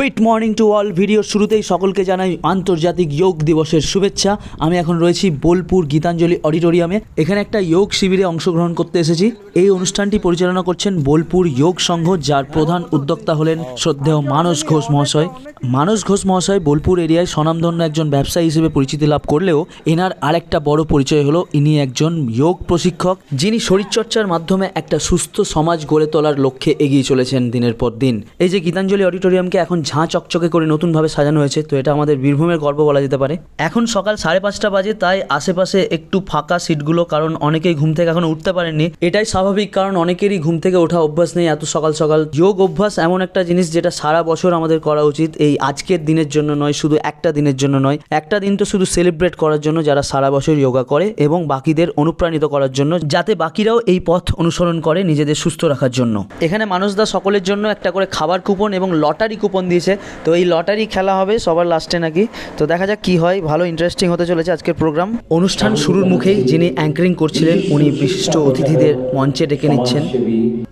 Fit morning to all ভিডিওর শুরুতেই সকলকে জানাই আন্তর্জাতিক যোগ দিবসের শুভেচ্ছা। আমি এখন রয়েছি বোলপুর গীতাঞ্জলি অডিটোরিয়ামে। এখানে একটা যোগ শিবিরে অংশগ্রহণ করতে এসেছি। এই অনুষ্ঠানটি পরিচালনা করছেন বোলপুর যোগ সংঘ, যার প্রধান উদ্যোক্তা হলেন শ্রদ্ধেয় মানস ঘোষ মহাশয়। মানস ঘোষ মহাশয় বোলপুর এরিয়ায় স্বনামধন্য একজন ব্যবসায়ী হিসেবে পরিচিতি লাভ করলেও এনার আরেকটা বড় পরিচয় হলো ইনি একজন যোগ প্রশিক্ষক, যিনি শরীরচর্চার মাধ্যমে একটা সুস্থ সমাজ গড়ে তোলার লক্ষ্যে এগিয়ে চলেছেন দিনের পর দিন। এই যে গীতাঞ্জলি অডিটোরিয়ামকে এখন ঝাঁ চকচকে করে নতুনভাবে সাজানো হয়েছে, তো এটা আমাদের বীরভূমের গর্ব বলা যেতে পারে। এখন সকাল সাড়ে পাঁচটা বাজে, তাই আশেপাশে একটু ফাঁকা সিটগুলো, কারণ অনেকেই ঘুম থেকে এখনও উঠতে পারেননি। এটাই স্বাভাবিক, কারণ অনেকেরই ঘুম থেকে ওঠা অভ্যাস নেই এত সকাল সকাল। যোগ অভ্যাস এমন একটা জিনিস যেটা সারা বছর আমাদের করা উচিত, এই আজকের দিনের জন্য নয়, শুধু একটা দিনের জন্য নয়। একটা দিন তো শুধু সেলিব্রেট করার জন্য যারা সারা বছর যোগা করে, এবং বাকিদের অনুপ্রাণিত করার জন্য, যাতে বাকিরাও এই পথ অনুসরণ করে নিজেদের সুস্থ রাখার জন্য। এখানে মানুষদা সকলের জন্য একটা করে খাবার কুপন এবং লটারি কুপন দিয়েছে তো এই লটারি খেলা হবে সবার লাস্টে নাকি। তো দেখা যাক কি হয়। ভালো ইন্টারেস্টিং হতে চলেছে আজকের প্রোগ্রাম অনুষ্ঠান শুরুর মুখেই যিনি অ্যাঙ্কারিং করছিলেন উনি বিশিষ্ট অতিথিদের মঞ্চে ডেকে নিচ্ছেন।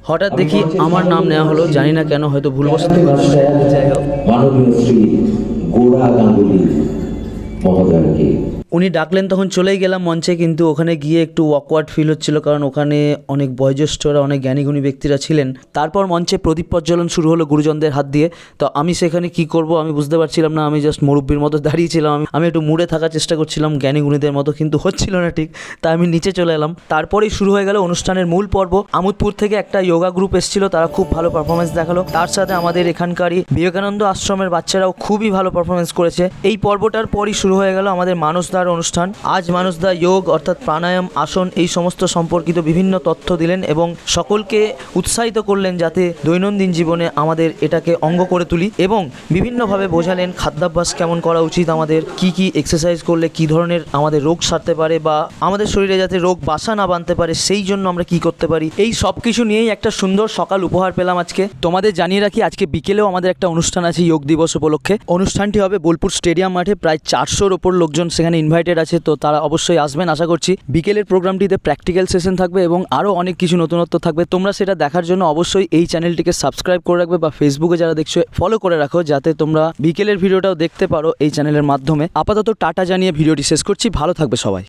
হঠাৎ দেখি আমার নাম নেওয়া হলো জানি না কেন হয়তো ভুলবশত যাই হোক। মাননীয় শ্রী গোড়া গাঙ্গুলি মহোদয়কে উনি ডাকলেন, তখন চলেই গেলাম মঞ্চে, কিন্তু ওখানে গিয়ে একটু ওয়াকওয়ার্ড ফিল হচ্ছিল, কারণ ওখানে অনেক বয়োজ্যেষ্ঠরা, অনেক জ্ঞানীগুণী ব্যক্তিরা ছিলেন। তারপর মঞ্চে প্রদীপ প্রজ্বলন শুরু হলো গুরুজনদের হাত দিয়ে। তো আমি সেখানে কি করব, আমি বুঝতে পারছিলাম না, আমি জাস্ট মুরব্বীর মতো দাঁড়িয়েছিলাম, আমি আমি একটু মুড়ে থাকার চেষ্টা করছিলাম জ্ঞানীগুণীদের মতো, কিন্তু হচ্ছিল না ঠিক। তাই আমি নিচে চলে এলাম। তারপরেই শুরু হয়ে গেল অনুষ্ঠানের মূল পর্ব। আমোদপুর থেকে একটা যোগা গ্রুপ এসেছিল, তারা খুব ভালো পারফরমেন্স দেখাল। তার সাথে আমাদের এখানকারই বিবেকানন্দ আশ্রমের বাচ্চারাও খুবই ভালো পারফরমেন্স করেছে। এই পর্বটার পরই শুরু হয়ে গেল আমাদের মানসদার অনুষ্ঠান। আজ মানসদা যোগ অর্থাৎ প্রাণায়াম, আসন এই সমস্ত সম্পর্কিত বিভিন্ন তথ্য দিলেন এবং সকলকে উৎসাহিত করলেন যাতে দৈনন্দিন জীবনে আমাদের এটাকে অঙ্গ করে তুলি এবং বিভিন্নভাবে বোঝালেন খাদ্যাভ্যাস কেমন করা উচিত, আমাদের কি কি এক্সারসাইজ করলে কি ধরনের আমাদের রোগ সারতে পারে বা আমাদের শরীরে যাতে রোগ বাসা না বাঁধতে পারে, সেই জন্য আমরা কি করতে পারি। এই সব কিছু নিয়েই একটা সুন্দর সকাল উপহার পেলাম আজকে। তোমাদের জানিয়ে রাখি, আজকে বিকেলেও আমাদের একটা অনুষ্ঠান আছে যোগ দিবস উপলক্ষে। অনুষ্ঠানটি হবে বোলপুর স্টেডিয়াম মাঠে, প্রায় চারশোর ওপর লোকজন সেখানে ইনভাইটেড আছে, তো তারা অবশ্যই আসবেন। আশা করছি বিকেলের প্রোগ্রামটিতে প্র্যাকটিক্যাল সেশন থাকবে এবং আরও অনেক কিছু নতুনত্ব থাকবে। তোমরা সেটা দেখার জন্য অবশ্যই এই চ্যানেলটিকে সাবস্ক্রাইব করে রাখবে বা ফেসবুকে যারা দেখছ ফলো করে রাখো যাতে তোমরা বিকেলের ভিডিওটাও দেখতে পারো এই চ্যানেলের মাধ্যমে। আপাতত টাটা জানিয়ে ভিডিওটি শেষ করছি। ভালো থাকবে সবাই।